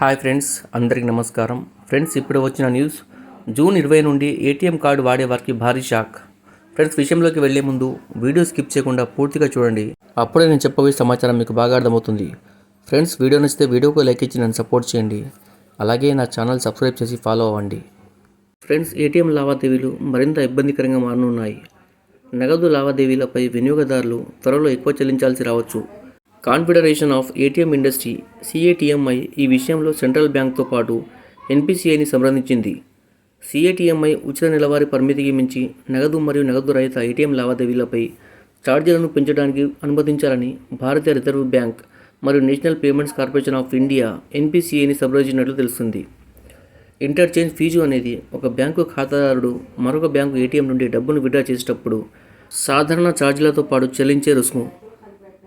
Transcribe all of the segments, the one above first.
Hi friends అందరికీ నమస్కారం. Friends ఇప్పుడు వచ్చిన న్యూస్. జూన్ ఇరవై నుండి ఏటీఎం కార్డు వాడే వారికి భారీ షాక్. ఫ్రెండ్స్ విషయంలోకి వెళ్ళే ముందు వీడియో స్కిప్ చేయకుండా పూర్తిగా చూడండి. అప్పుడే నేను చెప్పబోయే సమాచారం మీకు బాగా అర్థమవుతుంది. ఫ్రెండ్స్ వీడియో నచ్చితే వీడియోకు లైక్ ఇచ్చి నన్ను సపోర్ట్ చేయండి. అలాగే నా ఛానల్ సబ్స్క్రైబ్ చేసి ఫాలో అవ్వండి. ఫ్రెండ్స్ ఏటీఎం లావాదేవీలు మరింత ఇబ్బందికరంగా మారనున్నాయి. నగదు లావాదేవీలపై వినియోగదారులు త్వరలో ఎక్కువ చెల్లించాల్సి రావచ్చు. Confederation of ATM industry CATMI ఈ విషయంలో సెంట్రల్ బ్యాంక్తో పాటు ఎన్పిసిఐని సంప్రదించింది. సిఏటిఎంఐ ఉచిత నెలవారీ పరిమితికి మించి నగదు మరియు నగదు రహిత ఏటీఎం లావాదేవీలపై ఛార్జీలను పెంచడానికి అనుమతించాలని భారతీయ రిజర్వ్ బ్యాంక్ మరియు national payments corporation of India ఎన్పిసిఐని సంప్రదించినట్లు తెలుస్తుంది. ఇంటర్చేంజ్ ఫీజు అనేది ఒక బ్యాంకు ఖాతాదారుడు మరొక బ్యాంకు ఏటీఎం నుండి డబ్బును విడ్డా చేసేటప్పుడు సాధారణ ఛార్జీలతో పాటు చెల్లించే రుసుము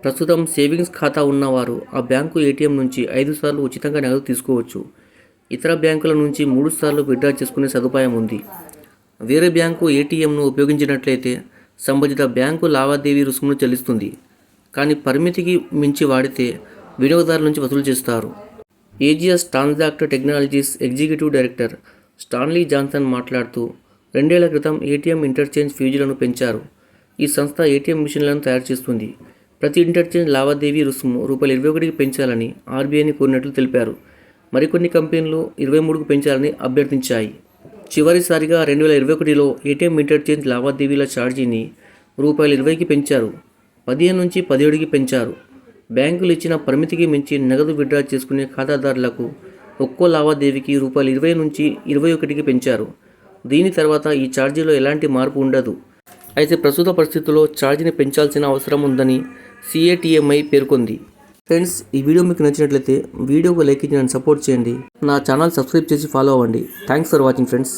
ప్రస్తుతం సేవింగ్స్ ఖాతా ఉన్నవారు ఆ బ్యాంకు ఏటీఎం నుంచి ఐదు సార్లు ఉచితంగా నగదు తీసుకోవచ్చు. ఇతర బ్యాంకుల నుంచి మూడు సార్లు విడ్రా చేసుకునే సదుపాయం ఉంది. వేరే బ్యాంకు ఏటీఎంను ఉపయోగించినట్లయితే సంబంధిత బ్యాంకు లావాదేవీ రుసుమును చెల్లిస్తుంది. కానీ పరిమితికి మించి వాడితే వినియోగదారుల నుంచి వసూలు చేస్తారు. AGS transact technologies executive director Stanley Johnson మాట్లాడుతూ రెండేళ్ళ క్రితం ఏటీఎం ఇంటర్చేంజ్ ఫీజులను పెంచారు. ఈ సంస్థ ఏటీఎం మిషన్లను తయారు చేస్తుంది. ప్రతి ఇంటర్చేంజ్ లావాదేవీ రుసుము రూపాయలు ఇరవై ఒకటికి పెంచాలని ఆర్బీఐని కోరినట్లు తెలిపారు. మరికొన్ని కంపెనీలు ఇరవై మూడుకు పెంచాలని అభ్యర్థించాయి. చివరిసారిగా రెండు వేల ఇరవై ఒకటిలో ఏటీఎం ఇంటర్చేంజ్ లావాదేవీల ఛార్జీని రూపాయలు ఇరవైకి పెంచారు. పదిహేను నుంచి పదిహేడుకి పెంచారు. బ్యాంకులు ఇచ్చిన పరిమితికి మించి నగదు విడ్రా చేసుకునే ఖాతాదారులకు ఒక్కో లావాదేవీకి రూపాయలు ఇరవై నుంచి ఇరవై ఒకటికి పెంచారు. దీని తర్వాత ఈ ఛార్జీలో ఎలాంటి మార్పు ఉండదు. అయితే ప్రస్తుత పరిస్థితుల్లో ఛార్జీని పెంచాల్సిన అవసరం ఉందని సిఏటిఎంఐ పేర్కొంది. ఫ్రెండ్స్ ఈ వీడియో మీకు నచ్చినట్లయితే వీడియోకు లైక్ ఇచ్చి నన్ను సపోర్ట్ చేయండి. నా ఛానల్ సబ్స్క్రైబ్ చేసి ఫాలో అవ్వండి. Thanks for watching friends.